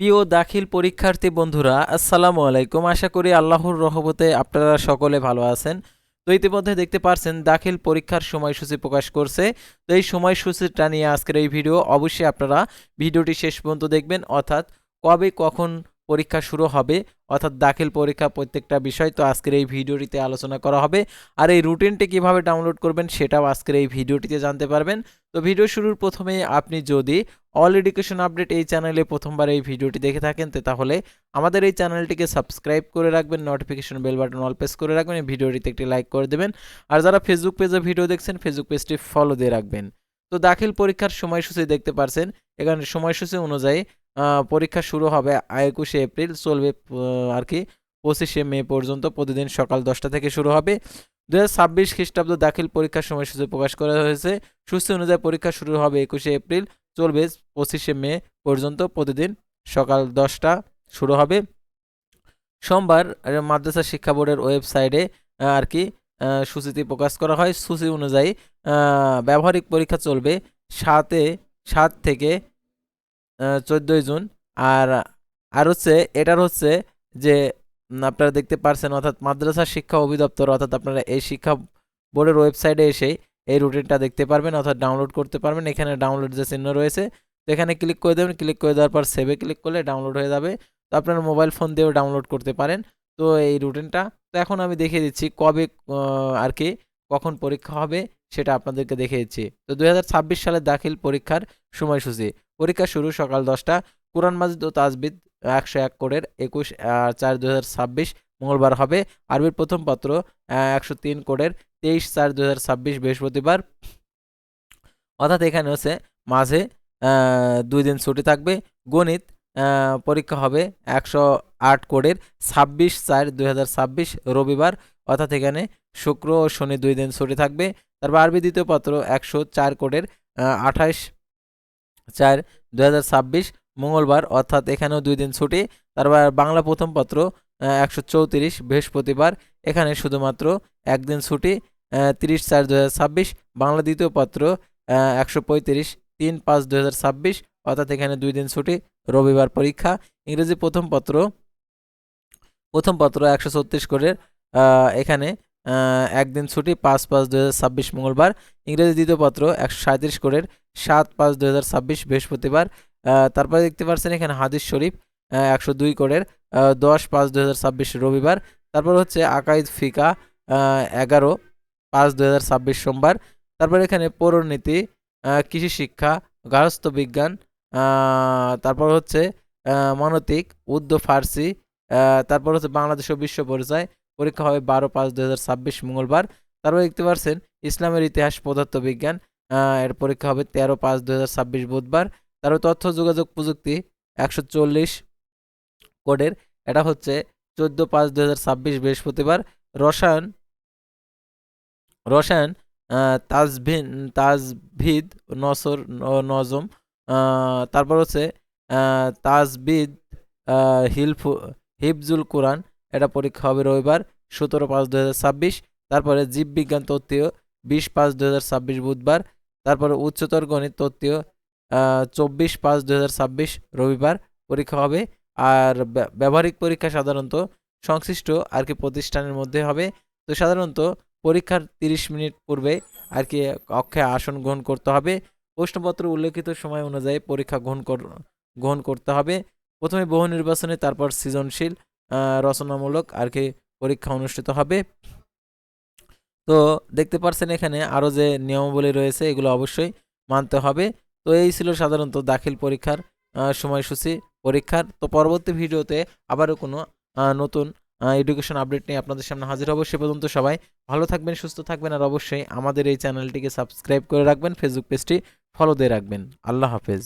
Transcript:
প্রিয় দাখিল পরীক্ষার্থী বন্ধুরা, আসসালামু আলাইকুম। আশা করি আল্লাহর রহমতে আপনারা সকলে ভালো আছেন। তো ইতিমধ্যে দেখতে পারছেন, দাখিল পরীক্ষার সময়সূচি প্রকাশ করছে। তো এই সময়সূচিটা নিয়ে আজকের এই ভিডিও, অবশ্যই আপনারা ভিডিওটি শেষ পর্যন্ত দেখবেন। অর্থাৎ কবে, কখন পরীক্ষা শুরু হবে, অর্থাৎ দাখিল পরীক্ষা প্রত্যেকটা বিষয়। তো আজকের এই ভিডিওটিতে আলোচনা করা হবে। আর এই রুটিনটি কীভাবে ডাউনলোড করবেন সেটাও আজকের এই ভিডিওটিতে জানতে পারবেন। তো ভিডিও শুরুর প্রথমে আপনি যদি অল এডুকেশন আপডেট এই চ্যানেলে প্রথমবার এই ভিডিওটি দেখে থাকেন, তো তাহলে আমাদের এই চ্যানেলটিকে সাবস্ক্রাইব করে রাখবেন notification bell button all press করে রাখবেন, এই ভিডিওটিতে একটি লাইক করে দেবেন। আর যারা ফেসবুক পেজে ভিডিও দেখছেন ফেসবুক পেজটি ফলো দিয়ে রাখবেন। তো দাখিল পরীক্ষার সময়সূচি দেখতে পারছেন। এখানে সময়সূচি অনুযায়ী পরীক্ষা শুরু হবে একুশে এপ্রিল, চলবে আর কি পঁচিশে মে পর্যন্ত, প্রতিদিন সকাল দশটা থেকে শুরু হবে। দু হাজার ছাব্বিশ খ্রিস্টাব্দ দাখিল পরীক্ষার সময়সূচি প্রকাশ করা হয়েছে। সূচি অনুযায়ী পরীক্ষা শুরু হবে একুশে এপ্রিল, চলবে পঁচিশে মে পর্যন্ত, প্রতিদিন সকাল দশটা শুরু হবে। সোমবার মাদ্রাসা শিক্ষা বোর্ডের ওয়েবসাইটে আর কি সূচিটি প্রকাশ করা হয়। সূচি অনুযায়ী ব্যবহারিক পরীক্ষা চলবে সাতে, সাত থেকে চোদ্দোই জুন। আর আর হচ্ছে, এটার হচ্ছে যে আপনারা দেখতে পারছেন, অর্থাৎ মাদ্রাসা শিক্ষা অধিদপ্তর, অর্থাৎ আপনারা এই শিক্ষা বোর্ডের ওয়েবসাইটে এসে এই রুটিনটা দেখতে পারবেন, অর্থাৎ ডাউনলোড করতে পারবেন। এখানে ডাউনলোড যে চিহ্ন রয়েছে, তো এখানে ক্লিক করে দেবেন। ক্লিক করে দেওয়ার পর সেভে ক্লিক করলে ডাউনলোড হয়ে যাবে। তো আপনার মোবাইল ফোন দিয়েও ডাউনলোড করতে পারেন। তো এই রুটিনটা, তো এখন আমি দেখিয়ে দিচ্ছি কবে আর কি কখন পরীক্ষা হবে, সেটা আপনাদেরকে দেখিয়ে দিচ্ছি। তো দু হাজার ছাব্বিশ সালে দাখিল পরীক্ষার সময়সূচি। পরীক্ষা শুরু সকাল দশটা। কোরআন মাজিদ ও তাজবিদ একশো এক কোডের একুশ চার দু মঙ্গলবার হবে। আরবির প্রথম পত্র একশো তিন কোডের তেইশ চার দু বৃহস্পতিবার। অর্থাৎ এখানে হচ্ছে মাঝে দুই দিন ছুটি থাকবে। গণিত পরীক্ষা হবে একশো আট কোডের ছাব্বিশ চার দুই রবিবার। অর্থাৎ এখানে শুক্র ও শনি দুই দিন ছুটি থাকবে। তারপর আরবি দ্বিতীয় পত্র একশো চার কোডের আঠাশ চার ছাব্বিশ মঙ্গলবার, অর্থাৎ এখানেও দুই দিন ছুটি। তারপর বাংলা প্রথম পত্র একশো চৌত্রিশ, বৃহস্পতিবার, এখানে শুধুমাত্র একদিন ছুটি তিরিশ চার দু বাংলা দ্বিতীয় পত্র একশো পঁয়ত্রিশ, তিন পাঁচ দু অর্থাৎ এখানে দুই দিন ছুটি, রবিবার পরীক্ষা। ইংরেজি প্রথম পত্র প্রথম পত্র একশো ছত্রিশ করে এখানে একদিন ছুটি, পাঁচ পাঁচ দু মঙ্গলবার। ইংরেজি দ্বিতীয় পত্র একশো সাঁত্রিশ কোরের সাত পাঁচ দু হাজার ছাব্বিশ বৃহস্পতিবার। তারপরে দেখতে পাচ্ছেন এখানে হাদিস শরীফ একশো দুই কোরের দশ পাঁচ দু হাজার ছাব্বিশ রবিবার। তারপর হচ্ছে আকাইদ ফিকা এগারো পাঁচ দু হাজার ছাব্বিশ সোমবার। তারপর এখানে পৌরনীতি কৃষি শিক্ষা গার্হস্থ্য বিজ্ঞান তারপর হচ্ছে মনতিক, উর্দু, ফার্সি তারপর হচ্ছে বাংলাদেশ ও বিশ্ব পরিচয়। পরীক্ষা হবে বারো পাঁচ দু হাজার ছাব্বিশ মঙ্গলবার। তারপর দেখতে পাচ্ছেন ইসলামের ইতিহাস, পদার্থবিজ্ঞান এর পরীক্ষা হবে তেরো পাঁচ দু বুধবার। তারপর তথ্য, যোগাযোগ প্রযুক্তি একশো চল্লিশ কোডের। এটা হচ্ছে চোদ্দ পাঁচ দু বৃহস্পতিবার। রসায়ন রসায়ন তাজভিন, তাজভিদ নসর নজম তারপর হচ্ছে তাজবিদ হিলফু, হিফজুল কোরআন। এটা পরীক্ষা হবে রবিবার সতেরো পাঁচ দু তারপরে জীববিজ্ঞান তত্ত্বীয় বিশ পাঁচ দু বুধবার। তারপরে উচ্চতর গণিত তত্ত্বীয় চব্বিশ পাঁচ দু রবিবার পরীক্ষা হবে। আর ব্য- ব্যবহারিক পরীক্ষা সাধারণত সংশ্লিষ্ট আর কি প্রতিষ্ঠানের মধ্যে হবে। তো সাধারণত পরীক্ষার তিরিশ মিনিট পূর্বে আর কি কক্ষে আসন গ্রহণ করতে হবে। প্রশ্নপত্র উল্লেখিত সময় অনুযায়ী পরীক্ষা গ্রহণ গ্রহণ করতে হবে। প্রথমে বহু নির্বাচনে, তারপর সৃজনশীল রচনামূলক আর কি পরীক্ষা অনুষ্ঠিত হবে। তো দেখতে পারছেন এখানে আরও যে নিয়মাবলী রয়েছে, এগুলো অবশ্যই মানতে হবে। তো এই ছিল সাধারণত দাখিল পরীক্ষার সময়সূচি পরীক্ষার। তো পরবর্তী ভিডিওতে আবারও কোনো নতুন এডুকেশন আপডেট নিয়ে আপনাদের সামনে হাজির হব সে পর্যন্ত সবাই ভালো থাকবেন, সুস্থ থাকবেন আর অবশ্যই আমাদের এই চ্যানেলটিকে সাবস্ক্রাইব করে রাখবেন ফেসবুক পেজটি ফলো দিয়ে রাখবেন। আল্লাহ হাফেজ।